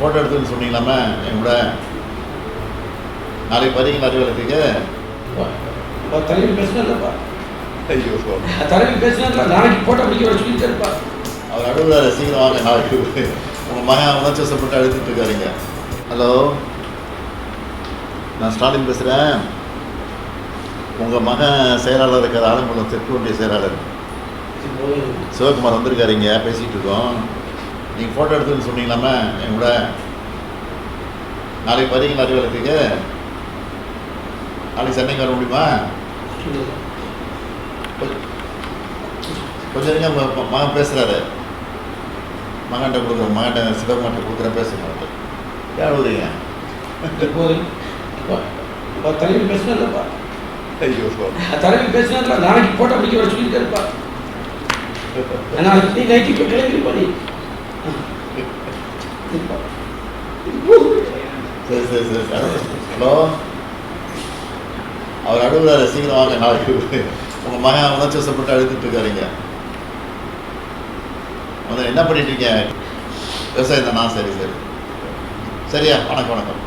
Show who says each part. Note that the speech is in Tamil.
Speaker 1: ஃபோட்டோ எடுத்துன்னு சொன்னீங்களாமே என் கூட நாளைக்கு வரீங்களா அலுவலகத்துக்கு
Speaker 2: தலைவர் பேசினார்லப்பா
Speaker 1: ஐயோ
Speaker 2: நாளைக்கு பிடிக்க வர சொல்லிட்டாருப்பா
Speaker 1: அவர் அலுவலர் சீக்கிரம் வாங்க நாளைக்கு. உங்கள் மகன் உணர்ச்சி வசப்பட்டு அழுத்துட்டு இருக்காருங்க. ஹலோ? நான் ஸ்டாலின் பேசுகிறேன் உங்கள் மகன் செயலாளர் இருக்கார் ஆலங்குளம் தெற்கு ஒன்றிய செயலாளர். சிவகுமார். வந்திருக்காரு இங்கே பேசிகிட்டு இருக்கோம். நீங்கள் ஃபோட்டோ எடுத்துன்னு சொன்னீங்களாமே என் கூட? நாளைக்கு வரீங்களா அலுவலகத்துக்கு நாளைக்கு சென்னைக்கு வர முடியுமா? கொஞ்சம் கொஞ்சம் இருங்க ம- ம- மகன் பேசுகிறாரு மகன்கிட்ட கொடுக்குறேன் மகன்கிட்ட சிவகுமார்ட்ட கொடுக்குறேன் பேசுங்க அவர்கிட்ட. ஏன் அழுகுறீங்க
Speaker 2: தலைவர் பேசினார்லப்பா
Speaker 1: ஐயோ.
Speaker 2: தலைவர் பேசினார்ல நாளைக்கு போட்டோ பிடிக்க வர சொல்லிட்டாருப்பா நாளைக்கு நீ நைட்டு இப்போ கிளம்பிருப்பா நீ.
Speaker 1: சரி சரி சரி ஹலோ அவர் அழுகுறாரு சீக்கிரம் வாங்க நாளைக்கு உங்கள் மகன் உணர்ச்சி வசப்பட்டு அழுதுட்டு இருக்காருங்க. வந்து என்ன பண்ணிட்டு இருக்கீங்க? விவசாயம் தானா. சரி சரி. சரியா? வணக்கம் வணக்கம்.